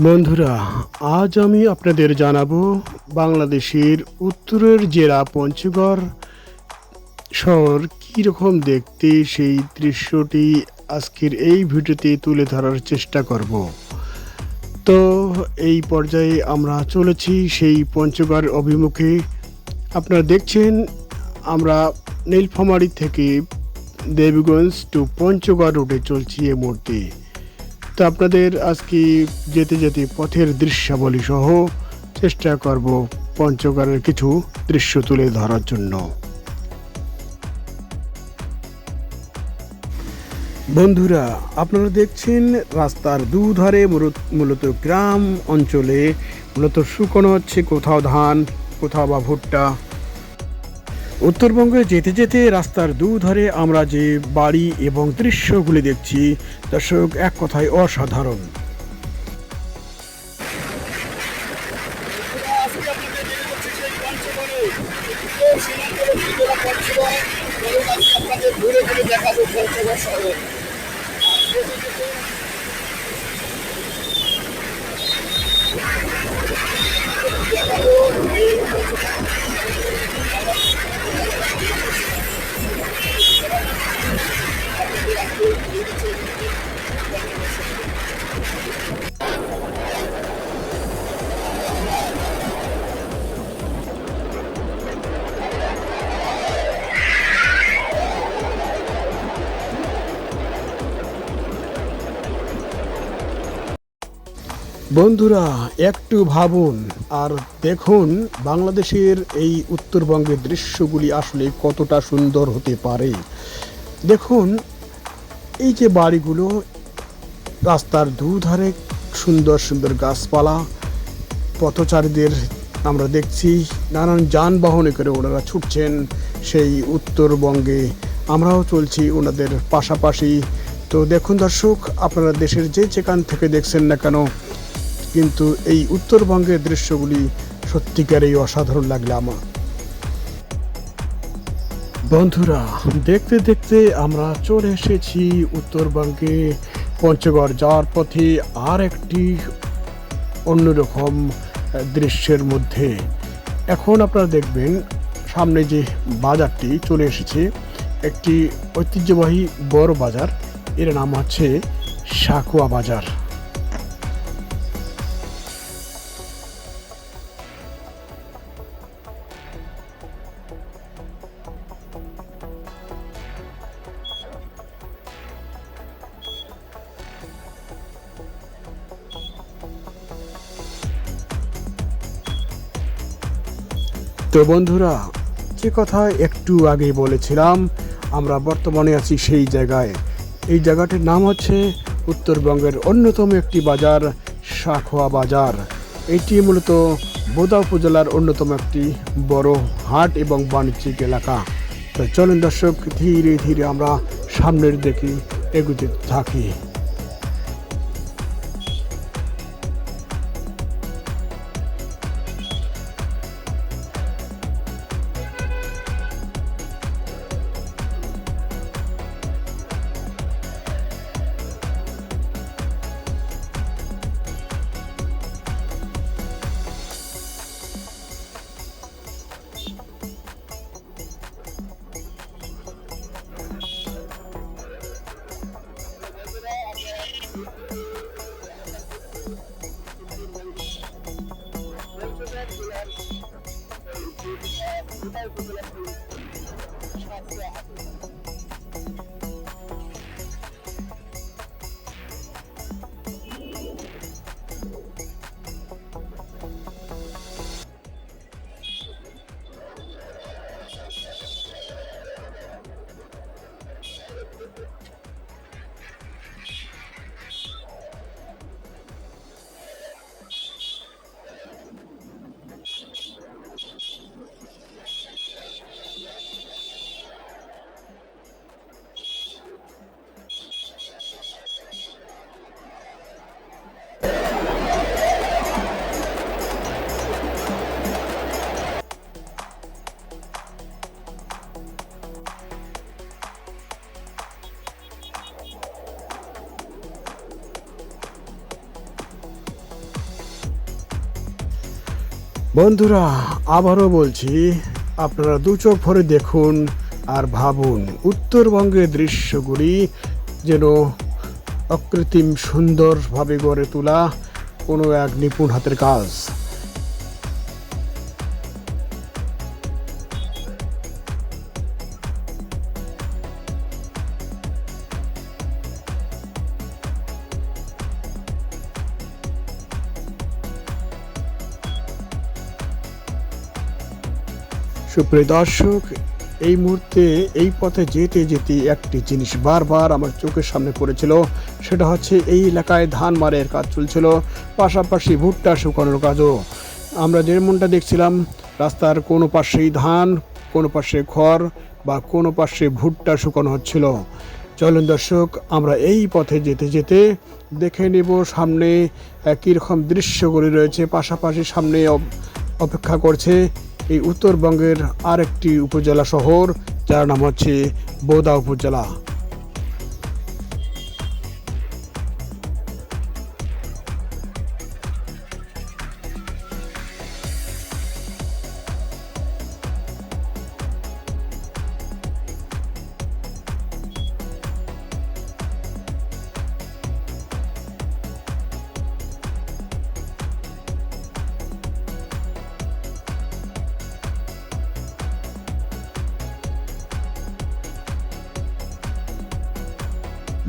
বন্ধুরা, আজ আমি আপনাদের জানাব বাংলাদেশের উত্তরের জেলা পঞ্চগড় শহর কীরকম দেখতে। সেই দৃশ্যটি আজকের এই ভিডিওতে তুলে ধরার চেষ্টা করব। তো এই পর্যায়ে আমরা চলেছি সেই পঞ্চগড় অভিমুখে। আপনারা দেখছেন, আমরা নীলফামারী থেকে দেবীগঞ্জ টু পঞ্চগড় রুটে চলছি এই মুহূর্তে। তো আপনাদের আজকে যেতে যেতে পথের দৃশ্যাবলী সহ চেষ্টা করব পঞ্চগড়ের কিছু দৃশ্য তুলে ধরার জন্য। বন্ধুরা, আপনারা দেখছেন রাস্তার দুধারে মূলত- গ্রাম অঞ্চলে, মূলত শুকনো হচ্ছে কোথাও ধান, কোথাও বা ভুট্টা। উত্তরবঙ্গে যেতে যেতে রাস্তার দুধারে আমরা যে বাড়ি এবং দৃশ্যগুলি দেখছি, দর্শক, এক কথায় অসাধারণ। বন্ধুরা, একটু ভাবুন আর দেখুন বাংলাদেশের এই উত্তরবঙ্গের দৃশ্যগুলি আসলে কতটা সুন্দর হতে পারে। দেখুন এই যে বাড়িগুলো, রাস্তার দুধারে সুন্দর সুন্দর গাছপালা, পথচারীদের আমরা দেখছি, নানান যানবাহনে করে ওনারা ছুটছেন সেই উত্তরবঙ্গে। আমরাও চলছি ওনাদের পাশাপাশি। তো দেখুন দর্শক, আপনারা দেশের যে যেখান থেকে দেখছেন না কেন, কিন্তু এই উত্তরবঙ্গের দৃশ্যগুলি সত্যিকারেই অসাধারণ লাগলে আমার। বন্ধুরা, দেখতে দেখতে আমরা চলে এসেছি উত্তরবঙ্গে। পঞ্চগড় যাওয়ার পথে আর একটি অন্যরকম দৃশ্যের মধ্যে। এখন আপনারা দেখবেন, সামনে যে বাজারটি চলে এসেছে, একটি ঐতিহ্যবাহী বড় বাজার। এর নাম হচ্ছে সাকুয়া বাজার। তো বন্ধুরা, যে কথা একটু আগে বলেছিলাম, আমরা বর্তমানে আছি সেই জায়গায়। এই জায়গাটির নাম হচ্ছে উত্তরবঙ্গের অন্যতম একটি বাজার, শাখোয়া বাজার। এটি মূলত বোদা উপজেলার অন্যতম একটি বড় হাট এবং বাণিজ্যিক এলাকা। তো চলুন দর্শক, ধীরে ধীরে আমরা সামনের দিকে এগুতে থাকি। বন্ধুরা, আবারও বলছি, আপনারা দু চোখ ভরে দেখুন আর ভাবুন, উত্তরবঙ্গের দৃশ্যগুলি যেন অকৃত্রিম সুন্দরভাবে গড়ে তোলা কোনো এক নিপুণ হাতের কাজ। সুপ্রিয় দর্শক এই মুহূর্তে এই পথে যেতে যেতে একটি জিনিস বারবার আমার চোখের সামনে পড়েছিল। সেটা হচ্ছে এই এলাকায় ধান মারের কাজ চলছিল পাশাপাশি ভুট্টা শুকানোর কাজও। আমরা যেমনটা দেখছিলাম রাস্তার কোনো পাশেই ধান কোনো পাশে খড় বা কোনো পাশে ভুট্টা শুকানো হচ্ছিল। চলুন দর্শক আমরা এই পথে যেতে যেতে দেখে নেব সামনে আহ, কীরকম দৃশ্যগুলি রয়েছে পাশাপাশি সামনে অপেক্ষা করছে এই উত্তরবঙ্গের আরেকটি উপজেলা শহর যার নাম হচ্ছে বোদা উপজেলা।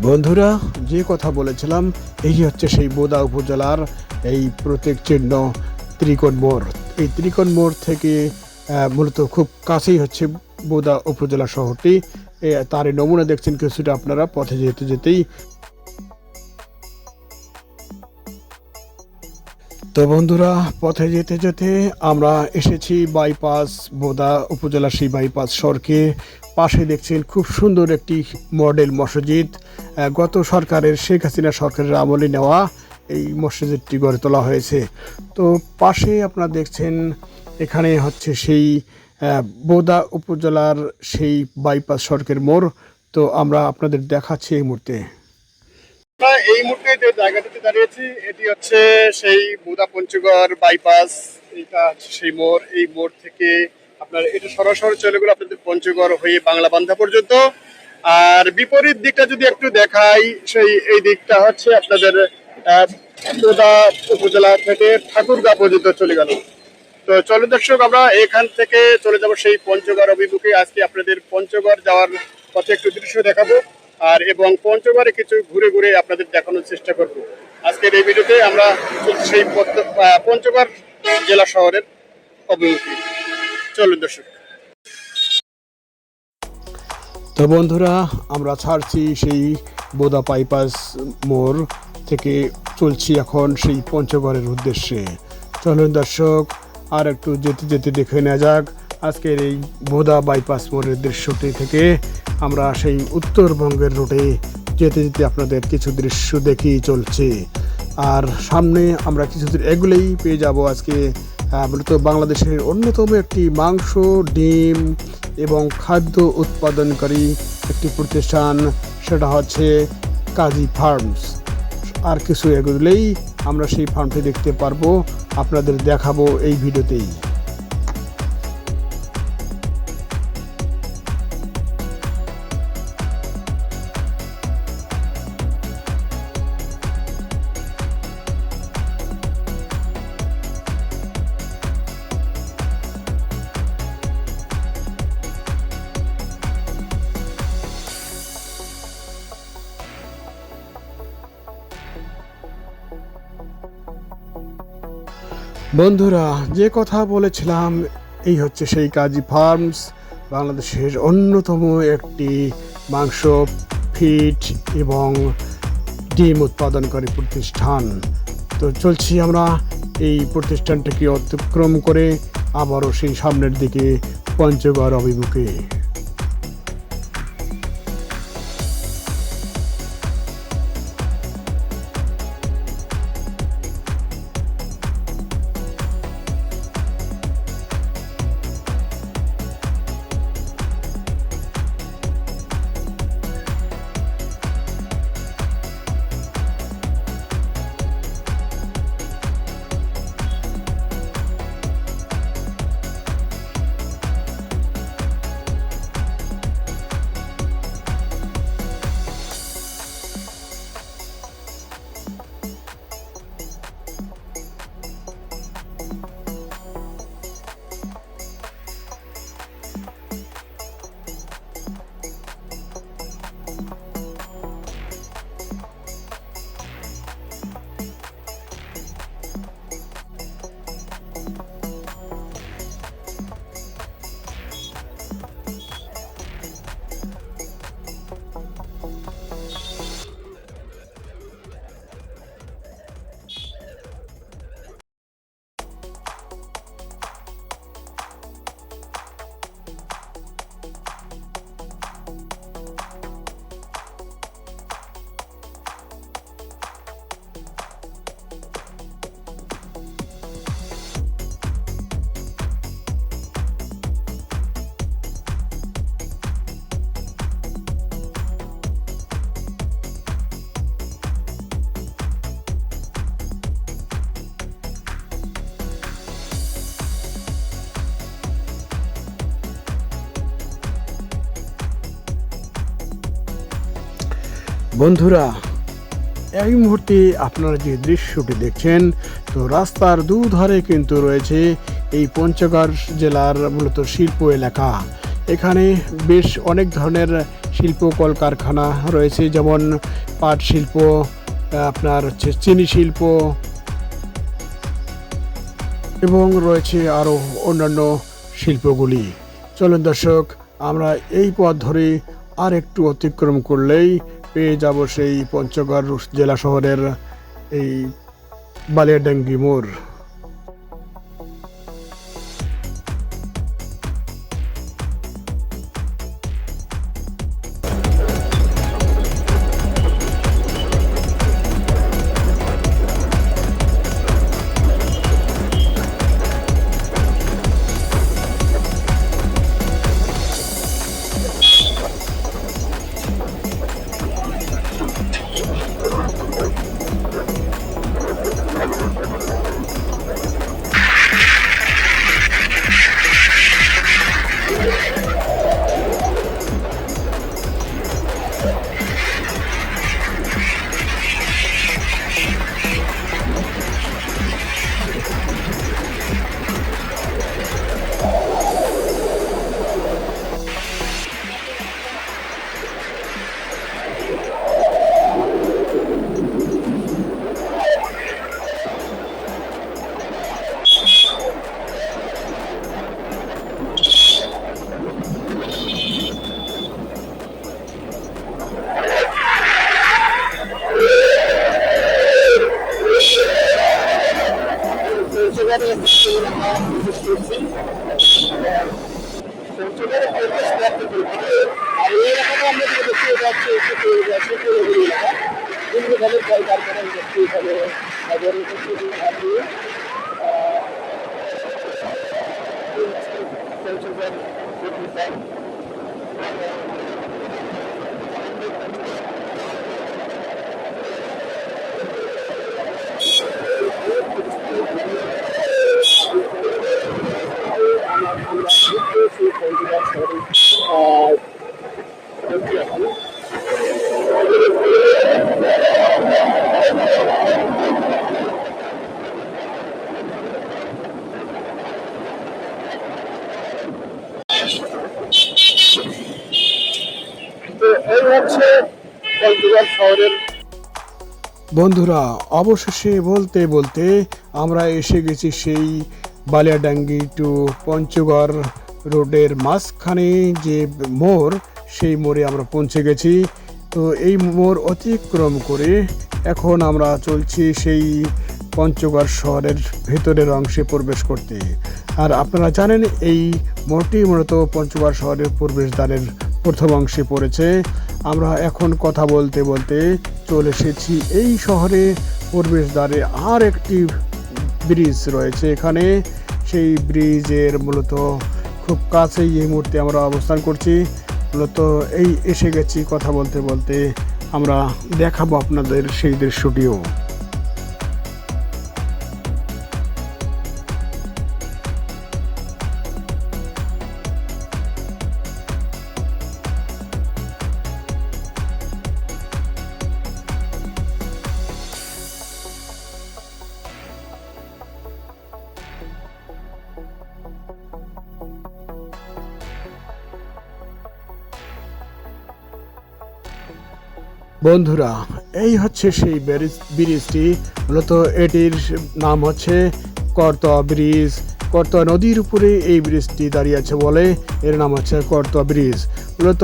বন্ধুরা, যে কথা বলেছিলাম, এই হচ্ছে সেই বোদা উপজেলার এই প্রতীক চিহ্ন, ত্রিকোণ মোড়। এই ত্রিকোণ মোড় থেকে মূলত খুব কাছেই হচ্ছে বোদা উপজেলা শহরটি। তারই নমুনা দেখছেন কিছুটা আপনারা, পথে যেতে যেতেই তো বন্ধুরা, পথে যেতে যেতে আমরা এসেছি বাইপাস বোদা উপজেলা সেই বাইপাস সড়কে। পাশে দেখছেন খুব সুন্দর একটি মডেল মসজিদ। গত সরকারের, শেখ হাসিনা সরকারের আমলে নেওয়া এই মসজিদটি গড়ে তোলা হয়েছে। তো পাশে আপনারা দেখছেন, এখানে হচ্ছে সেই বোদা উপজেলার সেই বাইপাস সড়কের মোড়। তো আমরা আপনাদের দেখাচ্ছি এই মুহূর্তে। আমরা এই মুহূর্তে যে জায়গাটিতে দাঁড়িয়েছি, এটি হচ্ছে সেই বুদা পঞ্চগড় বাইপাস এইটা হচ্ছে সেই মোড়। এই মোড় থেকে আপনার এটা সরাসরি চলে গেল আপনাদের পঞ্চগড় হয়ে বাংলা বান্ধা পর্যন্ত। আর বিপরীত দিকটা যদি একটু দেখাই, সেই এই দিকটা হচ্ছে আপনাদের বোদা উপজেলা থেকে ঠাকুরগাঁ পর্যন্ত চলে গেল। তো চলো দর্শক, আমরা এখান থেকে চলে যাব সেই পঞ্চগড় অভিমুখে। আজকে আপনাদের পঞ্চগড় যাওয়ার পথে একটু দৃশ্য দেখাবো। আর এবং পঞ্চগড়ে কিছু ঘুরে ঘুরে আপনাদের দেখানোর চেষ্টা করব। আজকের এই ভিডিওতে আমরা সেই পঞ্চগড় জেলা শহরের অভিমুখে। চলুন দর্শক। তো বন্ধুরা, আমরা ছাড়ছি সেই বোদা বাইপাস মোড় থেকে চলছি এখন সেই পঞ্চগড়ের উদ্দেশ্যে। চলুন দর্শক, আর একটু যেতে যেতে দেখে নেওয়া যাক। আজকের এই বোদা বাইপাস মোড়ের দৃশ্যটি থেকে আমরা সেই উত্তরবঙ্গের রুটে যেতে যেতে আপনাদের কিছু দৃশ্য দেখেই চলছে। আর সামনে আমরা কিছু এগুলোই পেয়ে যাব আজকে মূলত বাংলাদেশের অন্যতম একটি মাংস, ডিম এবং খাদ্য উৎপাদনকারী একটি প্রতিষ্ঠান, সেটা হচ্ছে কাজী ফার্মস। আর কিছু এগুলোই আমরা সেই ফার্মটি দেখতে পারব, আপনাদের দেখাবো এই ভিডিওতেই। বন্ধুরা, যে কথা বলেছিলাম, এই হচ্ছে সেই কাজী ফার্মস, বাংলাদেশের অন্যতম একটি মাংস, ফিট এবং ডিম উৎপাদনকারী প্রতিষ্ঠান। তো চলছি আমরা এই প্রতিষ্ঠানটাকে অতিক্রম করে, আবারও সেই সামনের দিকে পঞ্চগড় অভিমুখে। বন্ধুরা, এই মুহূর্তে আপনারা যে দৃশ্যটি দেখছেন, তো রাস্তার দুধারে কিন্তু রয়েছে এই পঞ্চগড় জেলার মূলত শিল্প এলাকা। এখানে বেশ অনেক ধরনের শিল্প কলকারখানা রয়েছে, যেমন পাট শিল্প আপনার হচ্ছে চিনি শিল্প, এবং রয়েছে আরও অন্যান্য শিল্পগুলি। চলুন দর্শক, আমরা এই পথ ধরে আর একটু অতিক্রম করলেই পেয়ে যাব সেই পঞ্চগড় জেলা শহরের এই বালিয়াডাঙ্গি মোড়। আর এই এলাকাটা আমরা যেটা দেখতে পাচ্ছি সেটি সেটি এলাকা বিভিন্ন ধরনের কলকারখানা ইন্ডাস্ট্রি এখানে আমরা বন্ধুরা অবশেষে বলতে বলতে আমরা এসে গেছি সেই বালিয়াডাঙ্গি টু পঞ্চগড় রোডের মাঝখানে যে মোড় সেই মোড়ে আমরা পৌঁছে গেছি। তো এই মোড় অতিক্রম করে এখন আমরা চলছি সেই পঞ্চগড় শহরের ভেতরের অংশে প্রবেশ করতে। আর আপনারা জানেন, এই মোড়টি মূলত পঞ্চগড় শহরের প্রবেশদ্বারের প্রথম অংশে পড়েছে। আমরা এখন কথা বলতে বলতে চলে এসেছি এই শহরে প্রবেশদ্বারে আর একটি ব্রিজ রয়েছে এখানে। সেই ব্রিজের মূলত খুব কাছেই এই মুহূর্তে আমরা অবস্থান করছি। মূলত এই এসে গেছি কথা বলতে বলতে। আমরা দেখাবো আপনাদের সেই দৃশ্যটিও। বন্ধুরা, এই হচ্ছে সেই ব্রিজ, ব্রিজটি। মূলত এটির নাম হচ্ছে করতোয়া ব্রিজ। করতোয়া নদীর উপরে এই ব্রিজটি দাঁড়িয়ে আছে বলে এর নাম হচ্ছে কর্ত ব্রিজ। মূলত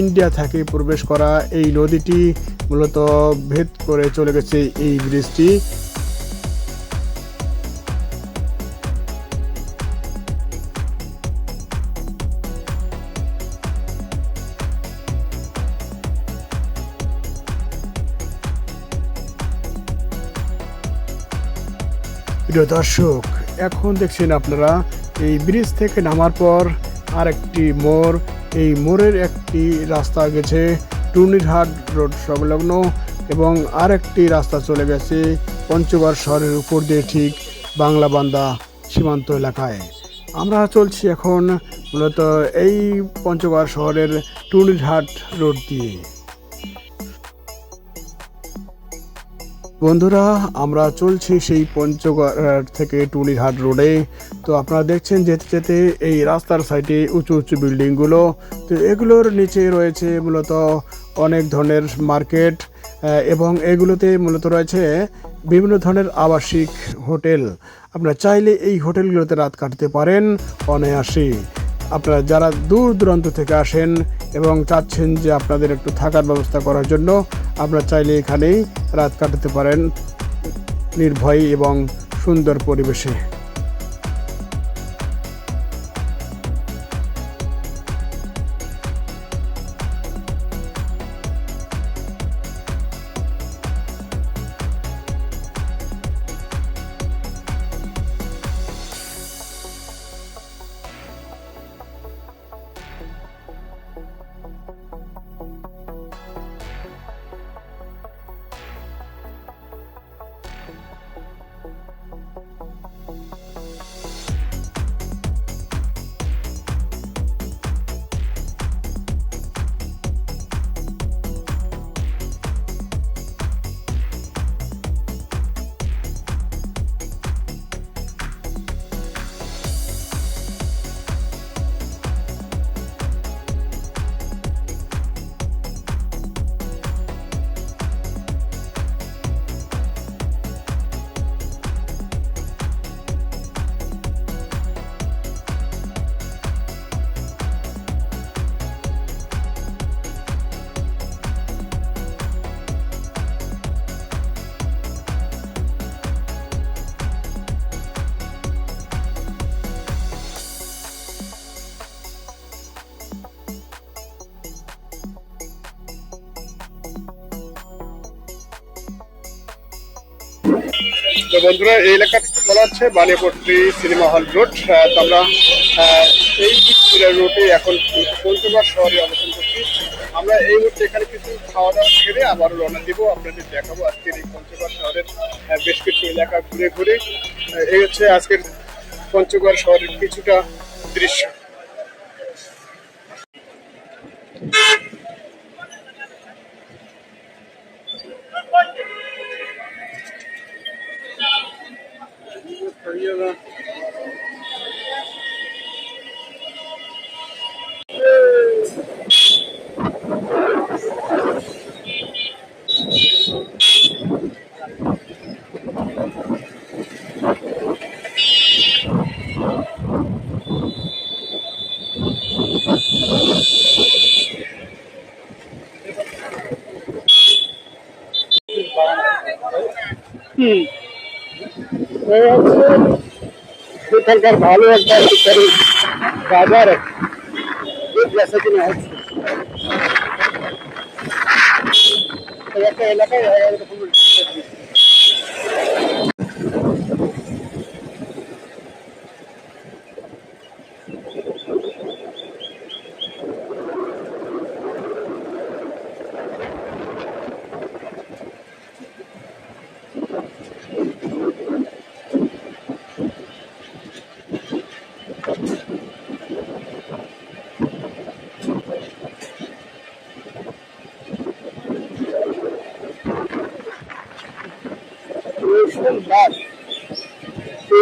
ইন্ডিয়া থেকে প্রবেশ করা এই নদীটি মূলত ভেদ করে চলে গেছে এই ব্রিজটি। প্রিয় দর্শক, এখন দেখছেন আপনারা এই ব্রিজ থেকে নামার পর আরেকটি মোড়। এই মোড়ের একটি রাস্তা গেছে টুনিরহাট রোড সংলগ্ন এবং আরেকটি রাস্তা চলে গেছে পঞ্চগড় শহরের উপর দিয়ে ঠিক বাংলা বান্দা সীমান্ত এলাকায়। আমরা চলছি এখন মূলত এই পঞ্চগড় শহরের টুনিরহাট রোড দিয়ে। বন্ধুরা, আমরা চলছি সেই পঞ্চগড় থেকে টুনিঘাট রোডে। তো আপনারা দেখছেন যেতে যেতে এই রাস্তার সাইডে উঁচু উঁচু বিল্ডিংগুলো। তো এগুলোর নিচে রয়েছে মূলত অনেক ধরনের মার্কেট এবং এগুলোতে মূলত রয়েছে বিভিন্ন ধরনের আবাসিক হোটেল। আপনারা চাইলে এই হোটেলগুলোতে রাত কাটতে পারেন অনায়াসে আপনারা যারা দূর দূরান্ত থেকে আসেন এবং চাচ্ছেন যে আপনাদের একটু থাকার ব্যবস্থা করার জন্য, আপনারা চাইলে এখানেই রাত কাটাতে পারেন নির্ভয় এবং সুন্দর পরিবেশে। তো বন্ধুরা, এই এলাকাটি বলা হচ্ছে? Baniyapatti cinema hall road. তো আমরা এই রোডে এখন পঞ্চগড় শহরে অবস্থান করছি। আমরা এই মুহূর্তে এখানে কিছু খাওয়া দাওয়া সেরে আবার রওনা দিব। আপনাদের দেখাবো আজকের এই পঞ্চগড় শহরের বেশ কিছু এলাকা ঘুরে ঘুরে। এই হচ্ছে আজকের পঞ্চগড় শহরের কিছুটা দৃশ্য। হুম এই হচ্ছে এখানকার ভালো একটা শীতকালী বাজার দুধ বেচা কিনা হচ্ছে এই একটা এলাকায়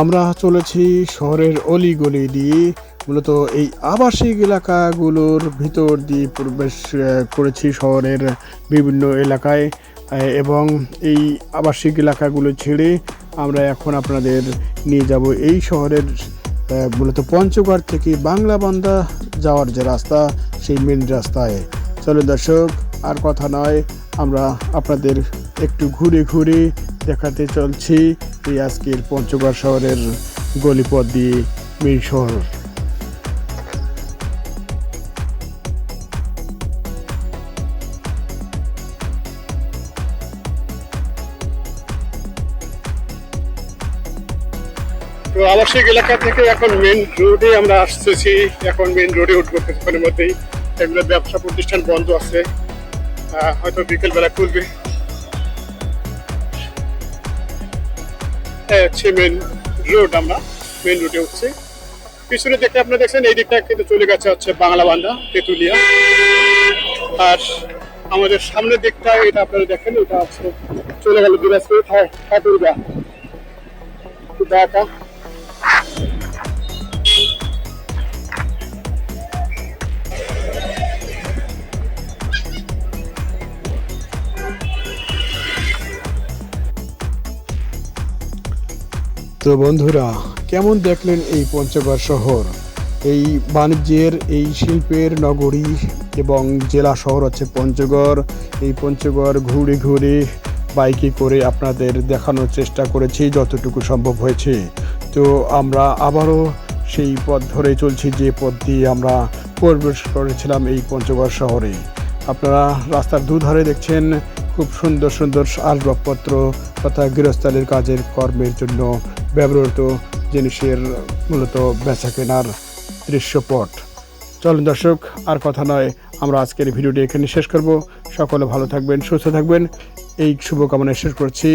আমরা চলেছি শহরের অলিগলি দিয়ে। মূলত এই আবাসিক এলাকাগুলোর ভিতর দিয়ে প্রবেশ করেছি শহরের বিভিন্ন এলাকায়। এবং এই আবাসিক এলাকাগুলো ছেড়ে আমরা এখন আপনাদের নিয়ে যাব এই শহরের মূলত পঞ্চগড় থেকে বাংলা বান্দা যাওয়ার যে রাস্তা, সেই মেন রাস্তায়। চলো দর্শক, আর কথা নয় আমরা আপনাদের একটু ঘুরে ঘুরে দেখাতে চলছি এই আজকের পঞ্চগড় শহরের গলিপথ দিয়ে মেন শহর। তো আবাসিক এলাকা থেকে এখন মেন রোডে আমরা আসতেছি। এখন মেন রোডে উঠবো কিছুক্ষণের মধ্যেই। এগুলো ব্যবসা প্রতিষ্ঠান বন্ধ আছে। হয়তো বিকেল বেলা খুলবে হচ্ছে মেন রোড আমরা মেন রোডে উঠছি। পিছনে দেখতে আপনারা দেখছেন, এই দিকটা কিন্তু চলে গেছে হচ্ছে বাংলা বান্ধা তেঁতুলিয়া। আর আমাদের সামনের দিকটা, এটা আপনারা দেখেন, এটা হচ্ছে চলে গেল দিনাজপুর ঠাকুরগা। ঢাকা। তো বন্ধুরা, কেমন দেখলেন এই পঞ্চগড় শহর? এই বাণিজ্যের, এই শিল্পের নগরী এবং জেলা শহর হচ্ছে পঞ্চগড়। এই পঞ্চগড় ঘুরে ঘুরে বাইকে করে আপনাদের দেখানোর চেষ্টা করেছি, যতটুকু সম্ভব হয়েছে। তো আমরা আবারও সেই পথ ধরে চলছি, যে পথ দিয়ে আমরা প্রবেশ করেছিলাম এই পঞ্চগড় শহরে। আপনারা রাস্তার দুধারে দেখছেন, খুব সুন্দর সুন্দর আসবাবপত্র তথা গৃহস্থালির কাজের কর্মের জন্য ব্যবহৃত জিনিসের মূলত বেচা কেনার দৃশ্যপট। চলুন দর্শক, আর কথা নয়, আমরা আজকের ভিডিওটি এখানে শেষ করব। সকলে ভালো থাকবেন, সুস্থ থাকবেন। এই শুভকামনায় শেষ করছি।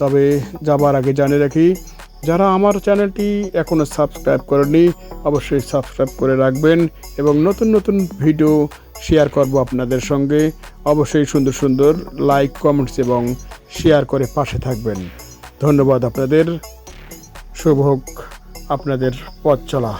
তবে যাবার আগে জানিয়ে রাখি, যারা আমার চ্যানেলটি এখনও সাবস্ক্রাইব করেনি অবশ্যই সাবস্ক্রাইব করে রাখবেন এবং নতুন নতুন ভিডিও শেয়ার করব আপনাদের সঙ্গে। অবশ্যই সুন্দর সুন্দর লাইক, কমেন্টস এবং শেয়ার করে পাশে থাকবেন। ধন্যবাদ আপনাদের। শুভ হোক আপনাদের পথ চলা।